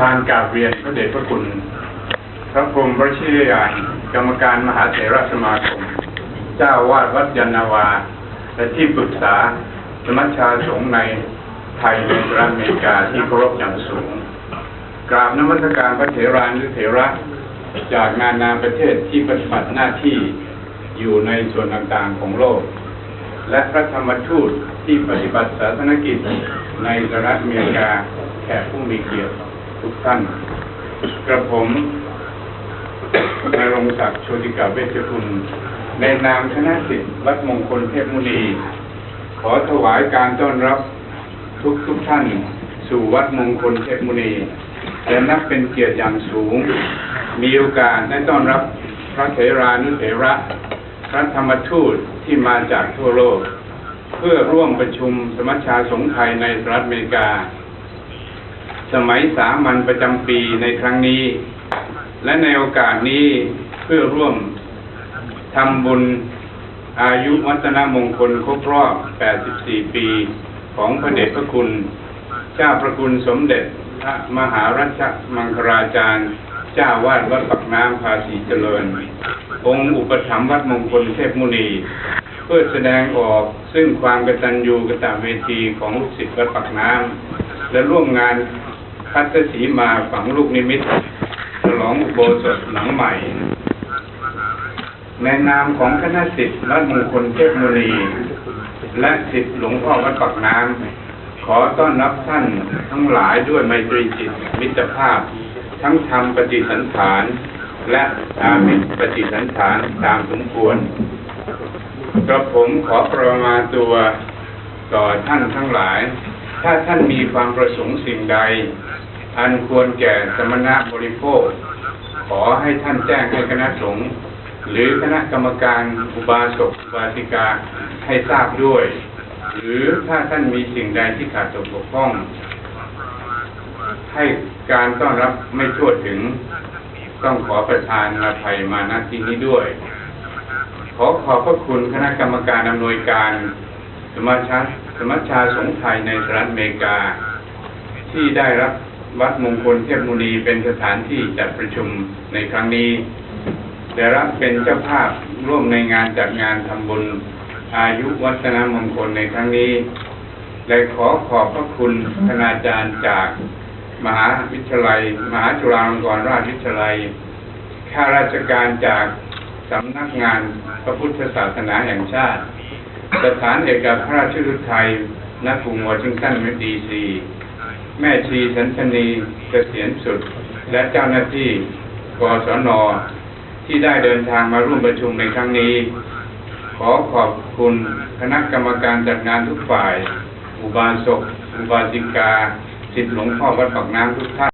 ทานกราบเรียนพระเดชพระคุณพระพรหมวชิรยานกรรมการมหาเถรสมาคม เจ้าวาดวัดยานนาวา และที่ปรึกษาสมัชชาสงฆ์ในไทยในสหรัฐอเมริกาที่เคารพอย่างสูง กราบนมัสการพระเถรานุเถระ จากนานาประเทศที่ปฏิบัติหน้าที่อยู่ในส่วนต่างๆของโลก และพระธรรมทูตที่ปฏิบัติศาสนกิจในสหรัฐอเมริกาแขกผู้มีเกียรติ ทุกท่านกระผมนายรงศักดิ์โชติกาเวชกุลในนามคณะสิทธิ์วัดมงคลเทพมุนี ขอถวายการต้อนรับทุกทุกท่าน สู่วัดมงคลเทพมุนีและนับเป็นเกียรติอย่างสูง มีโอกาสได้ต้อนรับพระเถรานุเถระพระธรรมทูตที่มาจากทั่วโลก เพื่อร่วมประชุมสมัชชาสงฆ์ไทยในสหรัฐอเมริกา สมัยสามัญประจำปีในครั้งนี้ และในโอกาสนี้เพื่อร่วมทำบุญอายุวัฒนมงคลครบรอบ 84 ปีของพระเดชพระคุณ เจ้าพระคุณสมเด็จพระมหารัชมังคลาจารย์ เจ้าวาดวัดปักน้ำภาษีเจริญ องค์อุปถัมภ์วัดมงคลเทพมุนี เพื่อแสดงออกซึ่งความกตัญญูกตเวทีของลูกศิษย์วัดปักน้ำและร่วมงาน คัตสีมาฝังลูกนิมิตฉลองโบสถหลังใหม่ ในนามของคณะศิษย์วัดมงคลเทพมุนีและศิษย์หลวงพ่อวัดปักน้ำขอต้อนรับท่านทั้งหลายด้วยไมตรีจิตมิตรภาพ ทั้งธรรมปฏิสันฐาน และอามิปฏิสันฐานตามสมควรกระผมขอประมาตัวต่อท่านทั้งหลาย ถ้าท่านมีความประสงค์สิ่งใด อันควรแก่สมณะบริโภค ขอให้ท่านแจ้งให้คณะสงฆ์หรือคณะกรรมการอุบาสกอุบาสิกาให้ทราบด้วย หรือถ้าท่านมีสิ่งใดที่ขาดตกบกพร่อง ให้การต้อนรับไม่ทั่วถึง ต้องขอประทานอภัยมาณที่นี้ด้วย ขอขอบพระคุณคณะกรรมการอำนวยการสมาชิก สมัชชาสงฆ์ไทยในสหรัฐอเมริกา ที่ได้รับวัดมงคลเทพมุนีเป็นสถานที่จัดประชุมในครั้งนี้ได้รับเป็นเจ้าภาพร่วมในงานจัดงานทำบุญอายุวัฒนมงคลในครั้งนี้ และขอขอบพระคุณคณาจารย์จากมหาวิทยาลัย มหาจุฬาลงกรณราชวิทยาลัย ข้าราชการจากสำนักงานพระพุทธศาสนาแห่งชาติ สถานเอกอัครราชทูตไทยณกรุงวอชิงตันดีซี แม่ชีสันสนีเกษียณสุด และเจ้าหน้าที่กศนที่ได้เดินทางมาร่วมประชุมในครั้งนี้ ขอขอบคุณคณะกรรมการจัดงานทุกฝ่าย อุบาสกอุบาสิกาสิทธิหลวงพ่อวัดปากน้ำทุกท่าน